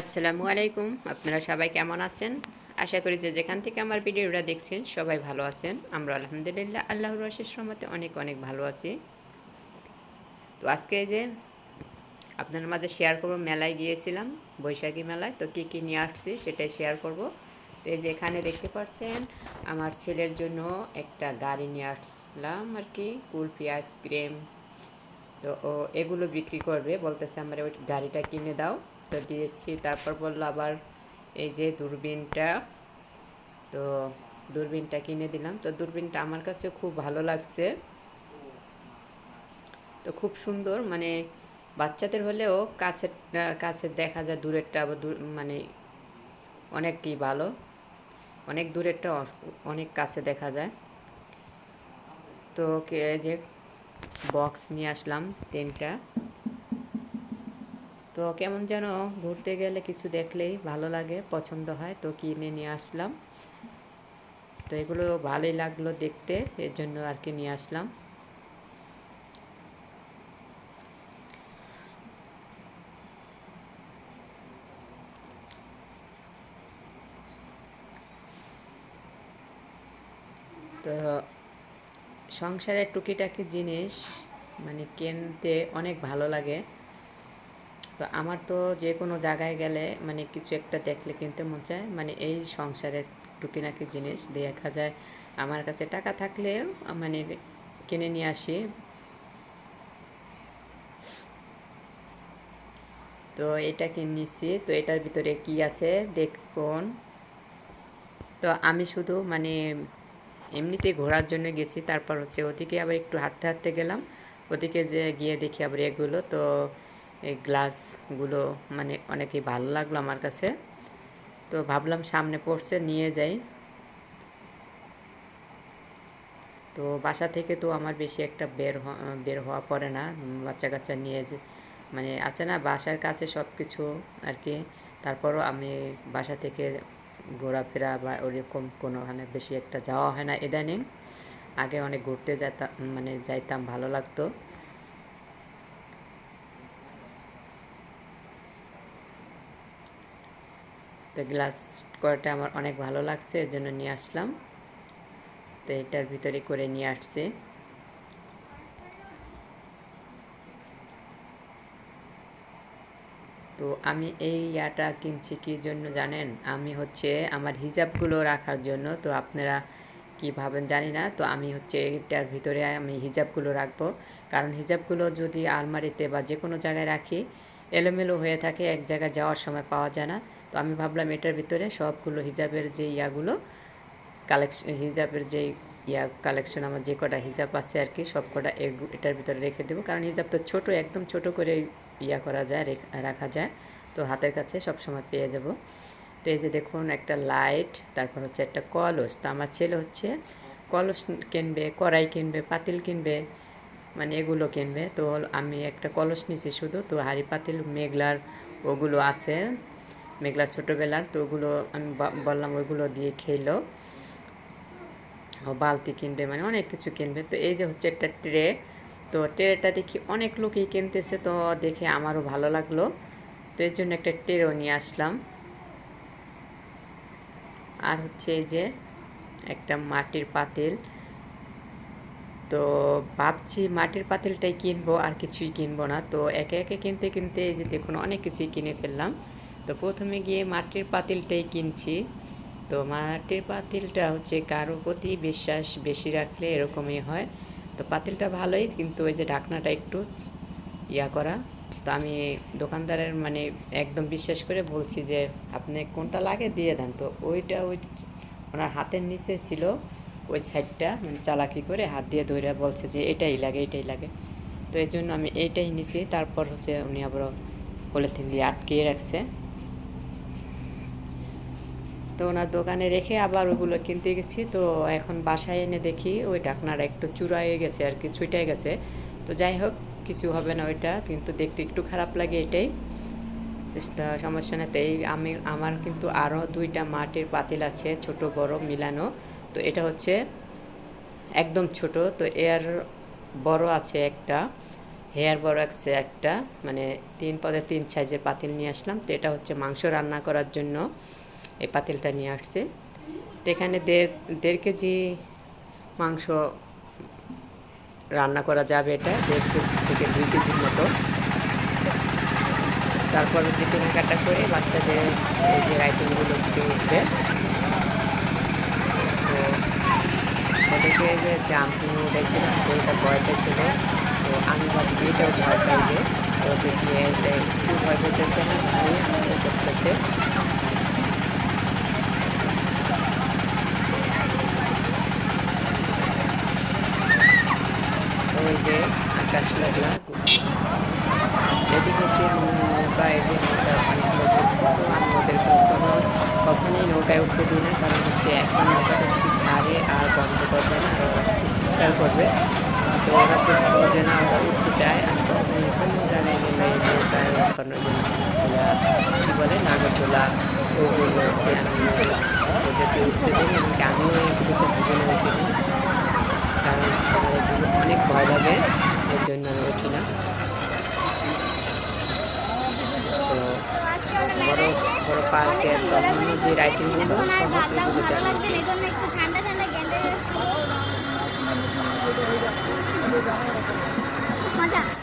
আসসালামু আলাইকুম। আপনারা সবাই কেমন আছেন? আশা করি যে যেখান থেকে আমার ভিডিওটা দেখছেন, সবাই ভালো আছেন। আমরা আলহামদুলিল্লাহ আল্লাহর রশের রহমতে অনেক অনেক ভালো আছি। তো আজকে যে আপনার মাঝে শেয়ার করব, মেলায় গিয়েছিলাম, বৈশাখী মেলায়। তো কী কী নিয়ে আসছি সেটাই শেয়ার করব। তো এই যে এখানে দেখতে পাচ্ছেন আমার ছেলের জন্য একটা গাড়ি নিয়ে আসলাম আর কি, কুলফি আইসক্রিম তো ও এগুলো বিক্রি করবে, বলতেছে আমার ওই গাড়িটা কিনে দাও। তো দিয়েছি, তারপর বলল আবার এই যে দূরবীনটা, তো দূরবীনটা কিনে দিলাম। তো দূরবীনটা আমার কাছে খুব ভালো লাগছে। তো খুব সুন্দর মানে বাচ্চাদের হলেও কাছের কাছে দেখা যায় দূরেরটা আবার দূর মানে অনেকই ভালো। অনেক দূরেরটা অনেক কাছে দেখা যায়। তো যে বক্স নিয়ে আসলাম তিনটা। তো কেমন যেন ঘুরতে গেলে কিছু দেখলেই ভালো লাগে, পছন্দ হয়, তো কিনে নিয়ে আসলাম। তো এগুলো ভালোই লাগল দেখতে, এর জন্য আর কি নিয়ে আসলাম। তো সংসারের টুকিটাকি জিনিস মানে কিনতে অনেক ভালো লাগে। তো আমার তো যে কোনো জায়গায় গেলে মানে কিছু একটা দেখলে কিনতে মন চায়। মানে এই সংসারের টুকিনাকি জিনিস দেখা যায় আমার কাছে টাকা থাকলেও মানে কিনে নিয়ে আসি। তো এটা কিনে নিচ্ছি তো এটার ভিতরে কি আছে দেখুন। তো আমি শুধু মানে এমনিতে ঘোরার জন্য গেছি, তারপর হচ্ছে ওদিকে আবার একটু হাঁটতে হাঁটতে গেলাম। ওদিকে যে গিয়ে দেখি আবার এগুলো। তো এই গ্লাসগুলো মানে অনেকই ভালো লাগল আমার কাছে। তো ভাবলাম সামনে পড়ছে, নিয়ে যাই। তো বাসা থেকে তো আমার বেশি একটা বের বের হওয়া পড়ে না বাচ্চা কাচ্চা নিয়ে যে মানে আছে না, বাসার কাছে সব কিছু আর কি। তারপরও আমি বাসা থেকে ঘোরাফেরা বা ওরকম কোনোখানে বেশি একটা যাওয়া হয় না ইদানিং। আগে অনেক ঘুরতে যেতাম মানে যাইতাম, ভালো লাগতো। তো গ্লাস করাটা আমার অনেক ভালো লাগছে এর জন্য নিয়ে আসলাম। তো এটার ভিতরে করে নিয়ে আসছে। তো আমি এই ইয়াটা কিনছি কি জন্য জানেন? আমি হচ্ছে আমার হিজাবগুলো রাখার জন্য, তো আপনারা কি ভাবেন জানি না, তো আমি হচ্ছে এটার ভিতরে আমি হিজাবগুলো রাখব। কারণ হিজাবগুলো যদি আলমারিতে বা যে কোনো জায়গায় রাখি এলোমেলো হয়ে থাকে, এক জায়গায় যাওয়ার সময় পাওয়া যায় না। তো আমি ভাবলাম এটার ভিতরে সবগুলো হিজাবের যে ইয়াগুলো কালেকশন হিজাবের যে ইয়া কালেকশন আমার যে কটা হিজাব আছে আর কি, সব কটা এটার ভিতরে রেখে দেবো। কারণ হিজাব তো ছোট, একদম ছোট করে ইয়া করা যায়, রাখা যায়। তো হাতের কাছে সব সময় পেয়ে যাব। তো এই যে দেখুন, একটা লাইট তারপর হচ্ছে একটা কলস। তো আমার ছেলে হচ্ছে কলস কিনবে, কড়াই কিনবে, পাতিল কিনবে। মানে এগুলো কিনবে। তো আমি একটা কলস নিছি শুধু, তো হাঁড়ি পাতিল, মেঘলার ওগুলো আছে, মেঘলার ছোটোবেলার, তো ওগুলো আমি বললাম ওইগুলো দিয়ে খেলো। বালতি কিনবে মানে অনেক কিছু কিনবে। তো এই যে হচ্ছে একটা ট্রে, তো ট্রেটা দেখি অনেক লোকই কিনতেছে, তো দেখে আমারও ভালো লাগল। তো এর জন্য একটা ট্রেও নিয়ে আসলাম। আর হচ্ছে এই যে একটা মাটির পাতিল তো ভাবছি মাটির পাতিলটাই কিনবো, আর কিছুই কিনবো না। তো একে একে কিনতে কিনতে এই যে দেখুন, অনেক কিছুই কিনে ফেললাম। তো প্রথমে গিয়ে মাটির পাতিলটাই কিনছি। তো মাটির পাতিলটা হচ্ছে কারও প্রতি বিশ্বাস বেশি রাখলে এরকমই হয়। তো পাতিলটা ভালোই, কিন্তু ওই যে ঢাকনাটা একটু ইয়া করা। তো আমি দোকানদারের মানে একদম বিশ্বাস করে বলছি যে, আপনি কোনটা লাগে, দিয়ে দেন। তো ওইটা ওই ওনার হাতের নিচে ছিল। ওই সাইডটা মানে চালাকি করে হাত দিয়ে ধরে বলছে যে, এটাই লাগে এটাই লাগে। তো এই জন্য আমি এইটাই নিছি। তারপর হচ্ছে উনি আবার পলিথিন দিয়ে আটকিয়ে রাখছে। তো ওনার দোকানে রেখে আবার ওগুলো কিনতে গেছি। তো এখন বাসায় এনে দেখি ওই ঢাকনাটা একটু চূড়ায় গেছে আর কি ছুটে গেছে। তো যাই হোক, কিছু হবে না ওইটা, কিন্তু দেখতে একটু খারাপ লাগে এটাই। সমস্যা নেই। আমি, আমার কিন্তু আরও দুইটা মাটির পাতিল আছে, ছোট, বড়, মিলানো। তো এটা হচ্ছে একদম ছোট, তো এর বড় আছে একটা, হেয়ার বরাক্সে একটা মানে তিন পদে তিন সাইজের পাতিল নিয়ে আসলাম, তো এটা হচ্ছে মাংস রান্না করার জন্য এই পাতিলটা নিয়ে আসছে। তো এখানে দেড় দেড় কেজি মাংস রান্না করা যাবে এটা, দেড় কেজি থেকে দুই কেজির মতো। তারপরে যে কেনাকাটা করে বাচ্চাদের যে আইটেমগুলো উঠবে তো ওদেরকে যে জাম্পিং উঠেছিলাম তো এটা ভয়টা ছিল। তো আমি ভাবছি এটাও ভয় পাইবে। তো দেখি একটু ভয় পেতেছে না ভালোই আনন্দ করতেছে। ওই যে আকাশ লাগলা এদিকে হচ্ছে নৌকা এই যে নৌকা অনেকগুলো ঘুরছে, তো আমি ওদের কখনো কখনোই নৌকায় উঠতে দিই না, কারণ হচ্ছে এখন বন্ধ করবে না আর ওরা একটু চিৎকার করবে তো ওরা তো বোঝে না ওরা উঠতে চায় আমি কখনোই কোনো জায়গায় গেলে এই ওঠানোর জন্য ওরা কী বলে নাগরদোলা ওগুলো ওদেরকে উঠতে দিই এমনকি আমিও এগুলোতে জীবনে উঠিনি কারণ অনেক ভয় লাগে এর জন্য আমি উঠি না বড় বড় পার্কের যে রাইটিংগুলো সমস্ত জানি এই জন্য